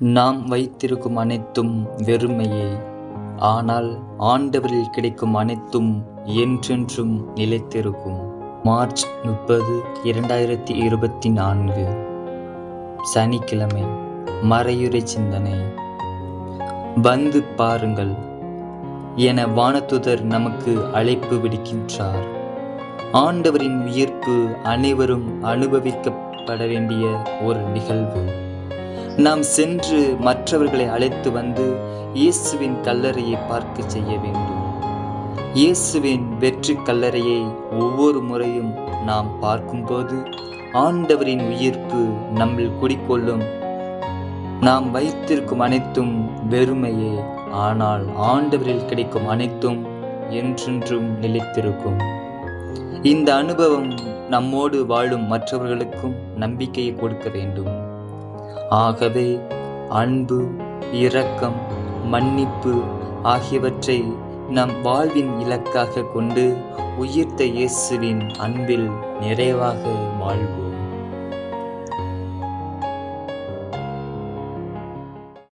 நாம் வைத்திருக்கும் அனைத்தும் வெறுமையே. ஆனால் ஆண்டவரில் கிடைக்கும் அனைத்தும் என்றென்றும் நிலைத்திருக்கும். மார்ச் முப்பது இரண்டாயிரத்தி இருபத்தி நான்கு. சனிக்கிழமை மறையுறை சிந்தனை. வந்து பாருங்கள் என வானதுதர் நமக்கு அழைப்பு விடுக்கின்றார். ஆண்டவரின் உயிர்ப்பு அனைவரும் அனுபவிக்கப்பட வேண்டிய ஒரு நிகழ்வு. நாம் சென்று மற்றவர்களை அழைத்து வந்து இயேசுவின் கல்லறையை பார்க்க செய்ய வேண்டும். இயேசுவின் வெற்றி கல்லறையை ஒவ்வொரு முறையும் நாம் பார்க்கும்போது ஆண்டவரின் உயிர்ப்பு நம்மில் குடிக்கொள்ளும். நாம் வைத்திருக்கும் அனைத்தும் வெறுமையே ஆனால் ஆண்டவரில் கிடைக்கும் அனைத்தும் என்றென்றும் நிலைத்திருக்கும். இந்த அனுபவம் நம்மோடு வாழும் மற்றவர்களுக்கும் நம்பிக்கையை கொடுக்க வேண்டும். ஆகவே அன்பு இரக்கம் மன்னிப்பு ஆகியவற்றை நம் வாழ்வின் இலக்காக கொண்டு உயிர்த்த இயேசுவின் அன்பில் நிறைவாக வாழ்வோம்.